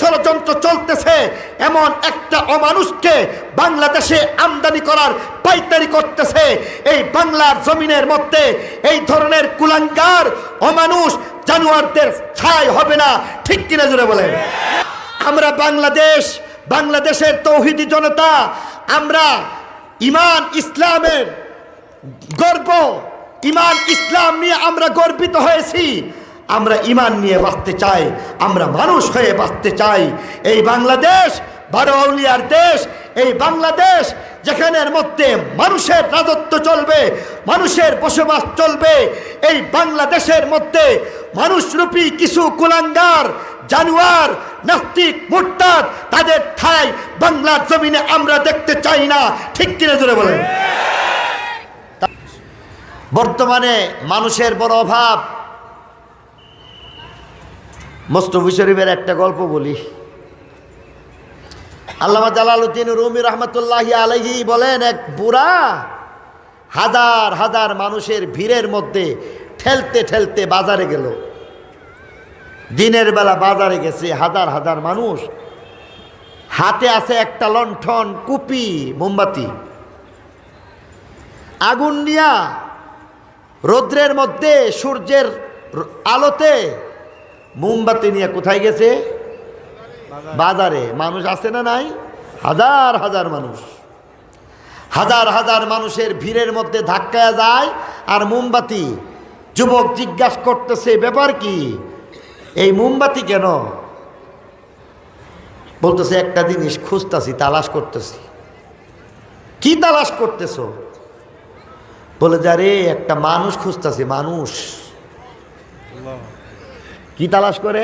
ষড়যন্ত্র চলতেছে, এমন একটা অমানুষকে বাংলাদেশে আমদানি করার পাইতারি করতেছে। এই বাংলার জমিনের মধ্যে এই ধরনের কুলাঙ্গার, অমানুষ, জানুয়ারদের ছাই হবে না। ঠিক কিনা জুড়ে বলেন? আমরা বাংলাদেশ, বাংলাদেশের তৌহিদি জনতা, আমরা ইমান ইসলামের গর্ব, ইমান ইসলাম নিয়ে আমরা গর্বিত হয়েছি। আমরা ইমান নিয়ে বাঁচতে চাই, আমরা মানুষ হয়ে বাঁচতে চাই। এই বাংলাদেশ বারো আউলিয়ার দেশ, এই বাংলাদেশ যেখানের মধ্যে মানুষের রাজত্ব চলবে, মানুষের বসবাস চলবে, এই বাংলাদেশের মধ্যে মানুষরূপী কিছু কুলাঙ্গার, জানুয়ার, নাস্তিক, মুরতাদ, তাদের ঠাই বাংলার জমিনে আমরা দেখতে চাই না। ঠিক কিনা ধরে বলেন। বর্তমানে মানুষের বড় অভাব মোস্তফি শরীফের একটা গল্প বলি। আল্লামা জালালউদ্দিন রুমি রহমতুল্লাহ আলহি বলেন, এক বুড়া হাজার হাজার মানুষের ভিড়ের মধ্যে ঠেলতে ঠেলতে বাজারে গেল। দিনের বেলা বাজারে গেছে, হাজার হাজার মানুষ। হাতে আছে একটা লণ্ঠন, কুপি, মোমবাতি। আগুন নিয়া রৌদ্রের মধ্যে সূর্যের আলোতে মোমবাতি নিয়ে কোথায় গেছে? বাজারে। মানুষ আছে না নাই? হাজার হাজার মানুষ। হাজার হাজার মানুষের ভিড়ের মধ্যে ধাক্কায় যায় আর মোমবাতি। যুবক জিজ্ঞাসা করতেছে, ব্যাপার কি? এই মোমবাতি কেন? বলতেছে, একটা জিনিস খুঁজতাছি, তালাশ করতেছি। কি তালাশ করতেছো? বলে, যা রে, একটা মানুষ খুঁজতেছি, মানুষ। কি তালাশ করে?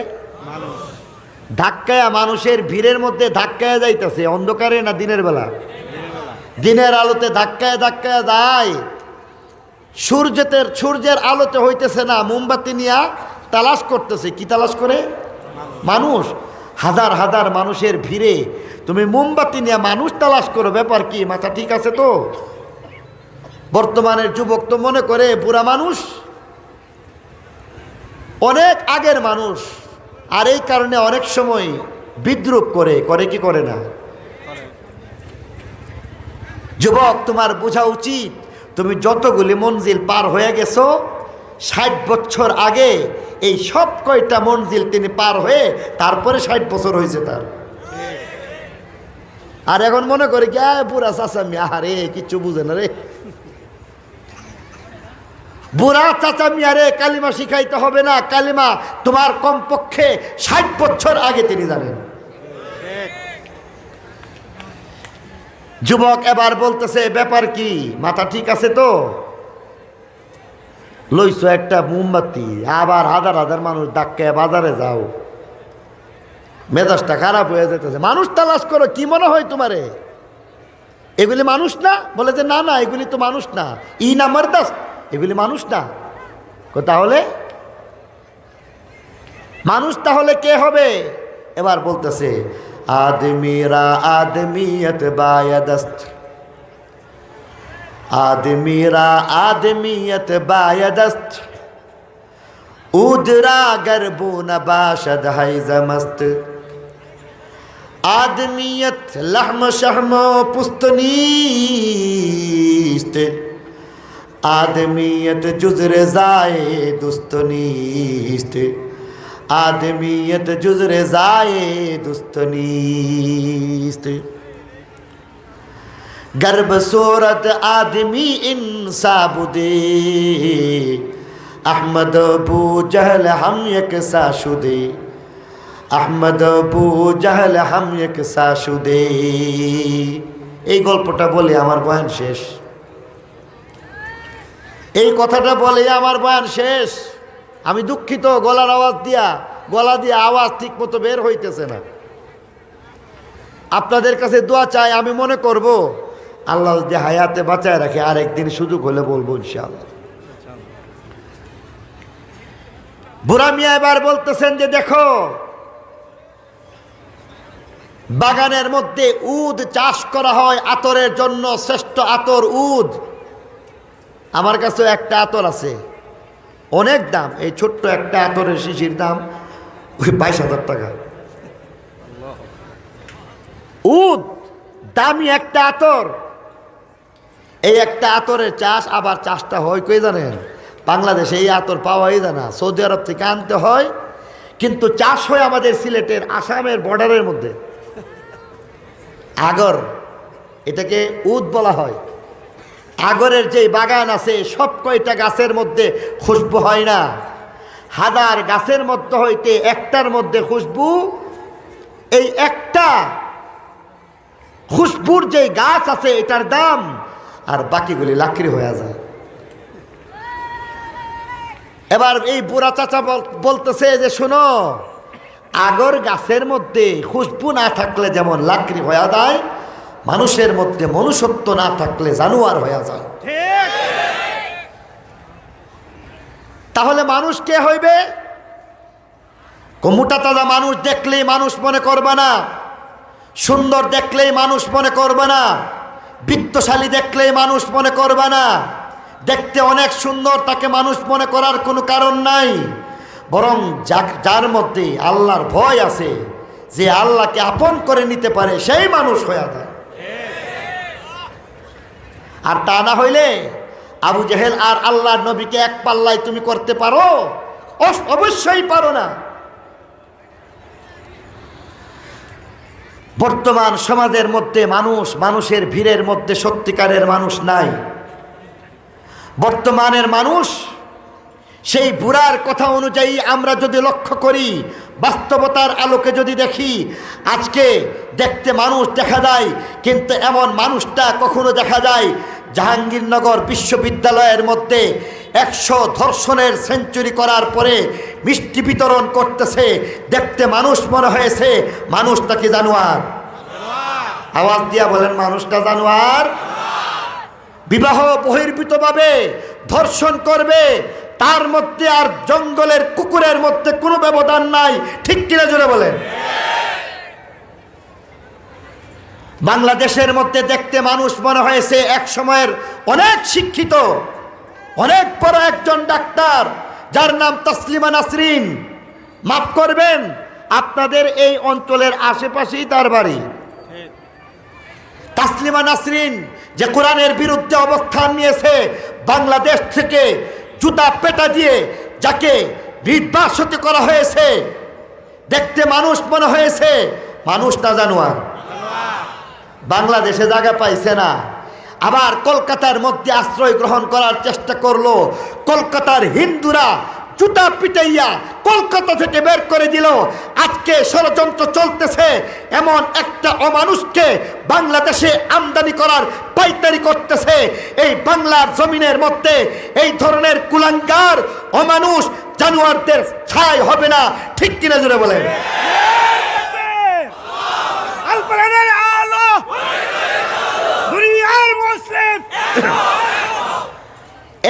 ধাক্কায়া মানুষের ভিড়ের মধ্যে ধাক্কায় যাইতেছে, অন্ধকারে না দিনের বেলা? দিনের আলোতে ধাক্কায় ধাক্কায় যায়। সূর্যের সূর্যের আলোতে হইতেছে না, মোমবাতি নিয়া তালাশ করতেছে। কি তালাশ করে? মানুষ। হাজার হাজার মানুষের ভিড়ে। তুমি মোমবাতি নিয়ে মানুষ তালাশ করো, ব্যাপার কি? মাথা ঠিক আছে তো? বর্তমানের যুবক তো মনে করে, বুড়া মানুষ অনেক আগের মানুষ, আর এই কারণে অনেক সময় বিদ্রুপ করে করে কি করে না? যুবক, তোমার বোঝা উচিত, তুমি যতগুলি মঞ্জিল পার হয়ে গেছো, ষাট বছর আগে এই সব কয়টা মঞ্জিল তিনি পার হয়ে তারপরে ষাট বছর হয়েছে তার। আর এখন মনে করে কি বুড়া চাচামি, আহারে, কিচ্ছু বুঝে না রে। বুড়া চাচা মিয়ারে কালিমা শিখাইতে হবে না। কালিমা তোমার কমপক্ষে ষাট বছর আগে তিনি জানেন। যুবক এবার বলতেছে, ব্যাপার কি? মাথা ঠিক আছে তো? লইছো একটা মোমবাতি, আবার হাজার হাজার মানুষ ডাক্কে বাজারে যাও। মেজাজটা খারাপ হয়ে যেতেছে মানুষ তালাশ করো, কি মনে হয় তোমারে? এগুলি মানুষ না? বলে যে, না না, এগুলি তো মানুষ না। ই না মারদাস এগুলি মানুষ না। তাহলে? মানুষ তাহলে কে হবে? এবার বলতেছে আদমিরা আদমিয়ত বায়াদস্ত আদমিরা আদমিয়ত বায়াদস্ত উদরা গর্বুন বাসদ হাইজমস্ত আদমিয়ত লহম শহম পুস্তনীস্ত आदमीयत जुजर जाए दुस्तनीस्त आदमीयत जुजर जाए दुस्तनीस्त गर्भ सूरत आदमी इंसाबुदे अहमद अबू जहल हम एक साशुदे আহমদ আবু জাহল হাম এক সাশুদে এই গল্পটা বলে আমার বয়ান শেষ এই কথাটা বলে আমার বয়ান শেষ। আমি দুঃখিত গলার আওয়াজ দিয়া, গলা দিয়ে আওয়াজ ঠিক মতো বের হইতেছে না। আপনাদের কাছে দোয়া চাই, আমি মনে করব, আল্লাহ যদি হায়াতে বাঁচায় রাখে আর একদিন সুযোগ হলে বলব ইনশাআল্লাহ। বুড়া মিয়া এবার বলতেছেন যে, দেখো, বাগানের মধ্যে উদ চাষ করা হয়, আতরের জন্য শ্রেষ্ঠ আতর উদ। আমার কাছে একটা আতর আছে। অনেক দাম, এই ছোট্ট একটা আতরের শিশির দাম ওই বাইশ হাজার টাকা। উদ, দামি একটা আতর। এই একটা আতরের চাষ আবার চাষটা হয় কই জানেন? বাংলাদেশে এই আতর পাওয়াই যায় না। সৌদি আরব থেকে আনতে হয়, কিন্তু চাষ হয় আমাদের সিলেটের আসামের বর্ডারের মধ্যে। আগর, এটাকে উদ বলা হয়। আগরের যে বাগান আছে, সব কয়টা গাছের মধ্যে খুশবু হয় না? হাজার গাছের মধ্যে হইতে একটার মধ্যে খুশবু? এই একটা খুশবুর যে গাছ আছে, এটার দাম আর বাকিগুলি লাকড়ি হয়ে যায়। এবার এই বুড়া চাচা বল- বলতেছে যে, শোনো, আগর গাছের মধ্যে খুশবু না থাকলে যেমন লাকড়ি হয়ে যায় মানুষের মধ্যে মনুষ্যত্ব না থাকলে জানোয়ার হয়ে যায়। তাহলে মানুষ কে হইবে? মোটা তাজা মানুষ দেখলেই মানুষ মনে করবে না। সুন্দর দেখলেই মানুষ মনে করবে না। বিত্তশালী দেখলেই মানুষ মনে করবে না। দেখতে অনেক সুন্দর, তাকে মানুষ মনে করার কোনো কারণ নাই। বরং যার মধ্যে আল্লাহর ভয় আছে, যে আল্লাহকে আপন করে নিতে পারে, সেই মানুষ হয়ে আর তা না হইলে আবু জেহেল আর আল্লাহর নবীকে এক পাল্লায় তুমি করতে পারো? অবশ্যই পারো না। বর্তমান সমাজের মধ্যে মানুষ, মানুষের ভিড়ের মধ্যে সত্যিকারের মানুষ নাই। বর্তমানের মানুষ সেই বুড়ার কথা অনুযায়ী আমরা যদি লক্ষ্য করি বাস্তবতার আলোকে যদি দেখি, আজকে দেখতে মানুষ দেখা যায়, কিন্তু এমন মানুষটা কখনো দেখা যায়, জাহাঙ্গীরনগর বিশ্ববিদ্যালয়ের মধ্যে একশো ধর্ষণের সেঞ্চুরি করার পরে মিষ্টি বিতরণ করতেছে। দেখতে মানুষ মনে হয়েছে, মানুষটা কি জানোয়ার? আওয়াজ দিয়া বলেন, মানুষটা জানোয়ার? বিবাহ বহির্ভূতভাবে ধর্ষণ করবে তার মধ্যে আর জঙ্গলের কুকুরের মধ্যে কোনো ব্যবধান নাই। ঠিক কিনা জোরে বলেন? বাংলাদেশের মধ্যে দেখতে মানুষ মনে হয়েছে এক সময়ের অনেক শিক্ষিত, অনেক বড় একজন ডাক্তার, যার নাম তসলিমা নাসরিন। মাফ করবেন, আপনাদের এই অঞ্চলের আশেপাশেই তার বাড়ি। তাসলিমা নাসরিন যে কোরআনের বিরুদ্ধে অবস্থান নিয়েছে, বাংলাদেশ থেকে জুতা পেটা দিয়ে যাকে নির্বাসিত করা হয়েছে, দেখতে মানুষ মনে হয়েছে, মানুষ না জানোয়ার। বাংলাদেশে জায়গা পাইছে না। আবার কলকাতার মধ্যে আশ্রয় গ্রহণ করার চেষ্টা করল কলকাতার হিন্দুরা চুটা পিটাইয়া কলকাতা থেকে বের করে দিল। আজকে ষড়যন্ত্র চলতেছে এমন একটা অমানুষকে বাংলাদেশে আমদানি করার পাইতারি করতেছে। এই বাংলার জমিনের মধ্যে এই ধরনের কুলাঙ্গার অমানুষ জানোয়ারদের ছাই হবে না। ঠিক কিনা জুড়ে বলে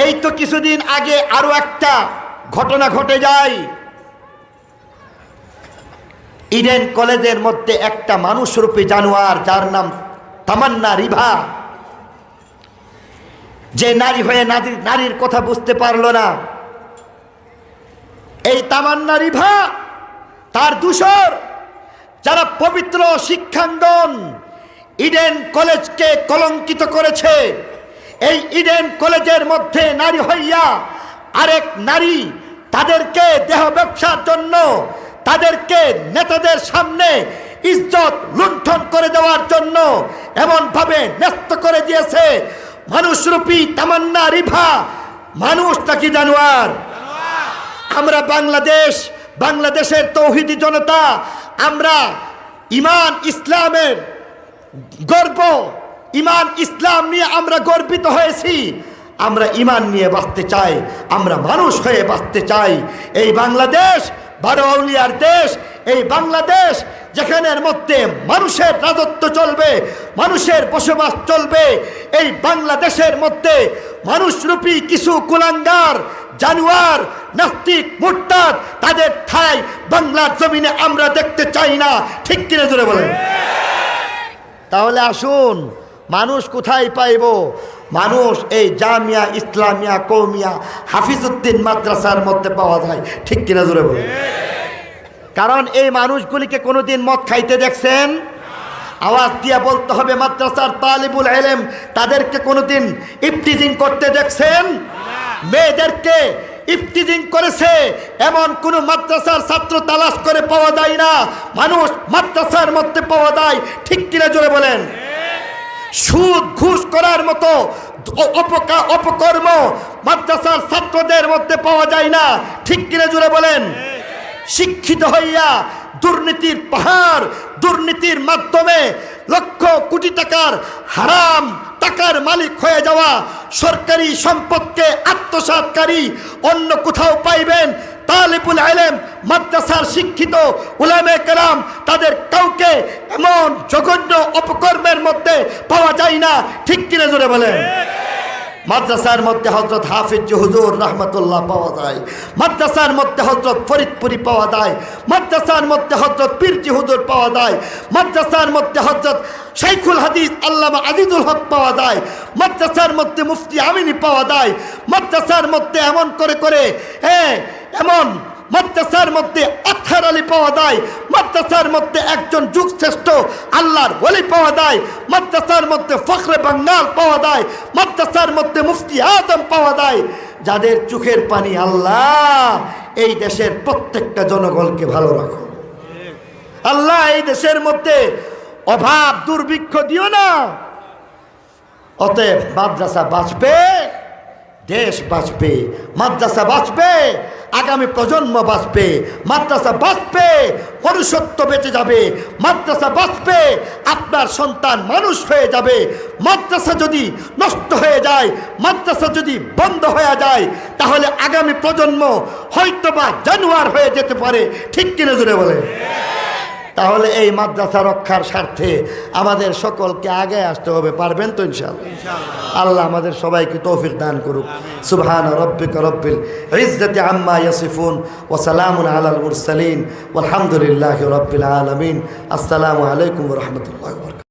এই তো কিছুদিন আগে আরও একটা ঘটনা ঘটে যায়। ইডেন কলেজের মধ্যে একটা মানুষরূপী জানোয়ার, যার নাম তামান্না রিভা, যে নারী হয়ে নারীর নারীর কথা বুঝতে পারল না। এই তামান্না রিভা তার দূষর, যারা পবিত্র শিক্ষাঙ্গন ইডেন কলেজকে কলঙ্কিত করেছে। এই ইডেন কলেজের মধ্যে নারী হইয়া আরেক নারী তাদেরকে দেহ ব্যবসার জন্য, তাদেরকে নেতাদের সামনে ইজ্জত লুণ্ঠন করে দেওয়ার জন্য এমনভাবে ন্যস্ত করে দিয়েছে মানুষরূপী তামান্না, রিভা। মানুষ নাকি জানোয়ার? আমরা বাংলাদেশ, বাংলাদেশের তৌহিদি জনতা, আমরা ইমান ইসলামের গর্ব। ইমান ইসলাম নিয়ে আমরা গর্বিত হয়েছি। আমরা ইমান নিয়ে বাঁচতে চাই আমরা মানুষ হয়ে বাঁচতে চাই। এই বাংলাদেশ বারো আউলিয়ার দেশ এই বাংলাদেশ যেখানের মধ্যে মানুষের রাজত্ব চলবে মানুষের বসবাস চলবে এই বাংলাদেশের মধ্যে মানুষরূপী কিছু কুলাঙ্গার জানুয়ার নাস্তিক মুরতাদ তাদের ঠাই বাংলার জমিনে আমরা দেখতে চাই না। ঠিক কিনে জুড়ে বলেন? তাহলে আসুন মানুষ কোথায় পাইব? মানুষ এই জামিয়া, ইসলামিয়া, কৌমিয়া, হাফিজউদ্দিন মাদ্রাসার মধ্যে পাওয়া যায়। ঠিক কিনা জোরে বলে কারণ এই মানুষগুলিকে কোনোদিন মদ খাইতে দেখছেন? আওয়াজ দিয়ে বলতে হবে, মাদ্রাসার তালিবুল এলেম তাদেরকে কোনোদিন ইফতিজিং করতে দেখছেন? মেয়েদেরকে ইফতিজিং করেছে, এমন কোন মাদ্রাসার ছাত্র তালাশ করে পাওয়া যায় না। মানুষ মাদ্রাসার মধ্যে পাওয়া যায়। ঠিক কিনা জোরে বলেন? সুদ, ঘুষ করার মতো অপকা- অপকর্ম মাদ্রাসার ছাত্রদের মধ্যে পাওয়া যায় না। ঠিক কিনা জুড়ে বলেন? শিক্ষিত হইয়া দুর্নীতির পাহাড়, দুর্নীতির মাধ্যমে লক্ষ কোটি টাকার হারাম টাকার মালিক হয়ে যাওয়া সরকারি সম্পদকে আত্মসাৎকারী অন্য কোথাও পাইবেন? তালিবুল আলেম মাদ্রাসার শিক্ষিত উলামে কেরাম তাদের এমন জঘন্য অপকর্মের মধ্যে পাওয়া যায় না। ঠিক কিনা জোরে বলেন? মাদ্রাসার মধ্যে হজরত হাফিজ হুজুর রহমতুল্লাহ পাওয়া যায়। মাদ্রাসার মধ্যে হজরত ফরিদপুরি পাওয়া যায়। মাদ্রাসার মধ্যে হজরত পীরজি হুজুর পাওয়া যায়। মাদ্রাসার মধ্যে হজরত শাইখুল হাদিস আল্লামা আজিজুল হক পাওয়া যায়। মাদ্রাসার মধ্যে মুফতি আমিনী পাওয়া যায়। মাদ্রাসার মধ্যে এমন করে করে হ্যাঁ এমন মাদ্রাসার মধ্যে আথার আলী পাওয়া যায়। মাদ্রাসার মধ্যে একজন যুগ শ্রেষ্ঠ আল্লাহর ওলি পাওয়া যায়, মাদ্রাসার মধ্যে ফখরে বাঙ্গাল পাওয়া যায়, মাদ্রাসার মধ্যে মুফতি আদম পাওয়া যায়। যাদের চোখের পানি আল্লাহ, এই দেশের প্রত্যেকটা জনগণকে ভালো রাখো। আল্লাহ, এই দেশের মধ্যে অভাব, দুর্ভিক্ষ দিও না। অতএব মাদ্রাসা বাঁচবে। দেশ বাঁচবে, মাদ্রাসা বাঁচবে, আগামী প্রজন্ম বাঁচবে, মাদ্রাসা বাঁচবে, মনুষ্যত্ব বেঁচে যাবে, মাদ্রাসা বাঁচবে, আপনার সন্তান মানুষ হয়ে যাবে, মাদ্রাসা যদি নষ্ট হয়ে যায়, মাদ্রাসা যদি বন্ধ হয়ে যায়, তাহলে আগামী প্রজন্ম হয়তোবা জানুয়ার হয়ে যেতে পারে, ঠিক কিনে জুড়ে বলে তাহলে এই মাদ্রাসা রক্ষার স্বার্থে আমাদের সকলকে আগে আসতে হবে পারবেন তো ইনশাআল্লাহ? আল্লাহ আমাদের সবাইকে তৌফিক দান করুক। সুবহান রব্বিক রব্বিল ইজ্জতি আম্মা ইয়াসিফুন ওয়া সালামুন আলাল মুরসালিন। ওয়ালহামদুলিল্লাহি রব্বিল আলামিন। আসসালামু আলাইকুম ওয়া রাহমাতুল্লাহি ওয়া বারাকাতুহু।